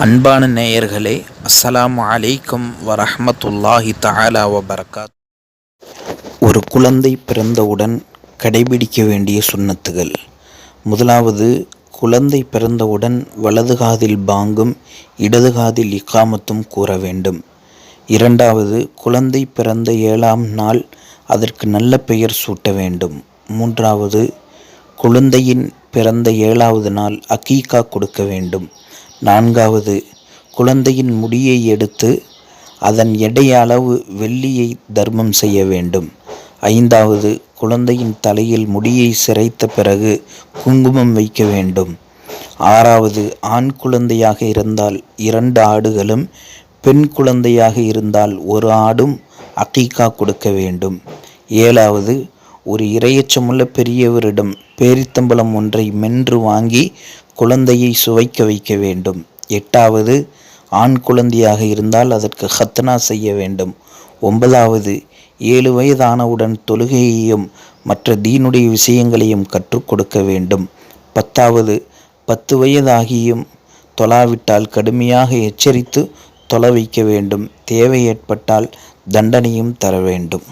அன்பான நேயர்களே அஸ்ஸலாம் அலைக்கும் வரஹ்மத்துல்லாஹி தஆலா வபரகாத். ஒரு குழந்தை பிறந்தவுடன் கடைபிடிக்க வேண்டிய சுண்ணத்துகள். முதலாவது குழந்தை பிறந்தவுடன் வலது காதில் பாங்கும் இடது காதில் இக்காமத்தும் கூற வேண்டும். இரண்டாவது குழந்தை பிறந்த ஏழாம் நாள் அதற்கு நல்ல பெயர் சூட்ட வேண்டும். மூன்றாவது குழந்தையின் பிறந்த ஏழாவது நாள் அக்கீகா கொடுக்க வேண்டும். நான்காவது குழந்தையின் முடியை எடுத்து அதன் எடை அளவு வெள்ளியை தர்மம் செய்ய வேண்டும். ஐந்தாவது குழந்தையின் தலையில் முடியை சிரைத்த பிறகு குங்குமம் வைக்க வேண்டும். ஆறாவது ஆண் குழந்தையாக இருந்தால் இரண்டு ஆடுகளும் பெண் குழந்தையாக இருந்தால் ஒரு ஆடும் அக்கீக்கா கொடுக்க வேண்டும். ஏழாவது ஒரு இரையச்சமுள்ள பெரியவரிடம் பேரித்தம்பலம் ஒன்றை மென்று வாங்கி குழந்தையை சுவைக்க வைக்க வேண்டும். எட்டாவது ஆண் குழந்தையாக இருந்தால் அதற்கு ஹத்னா செய்ய வேண்டும். ஒன்பதாவது ஏழு வயதானவுடன் தொழுகையையும் மற்ற தீனுடைய விஷயங்களையும் கற்றுக் கொடுக்க வேண்டும். பத்தாவது பத்து வயதாகியும் தொலாவிட்டால் கடுமையாக எச்சரித்து தொலை வைக்க வேண்டும். தேவை ஏற்பட்டால் தண்டனையும் தர வேண்டும்.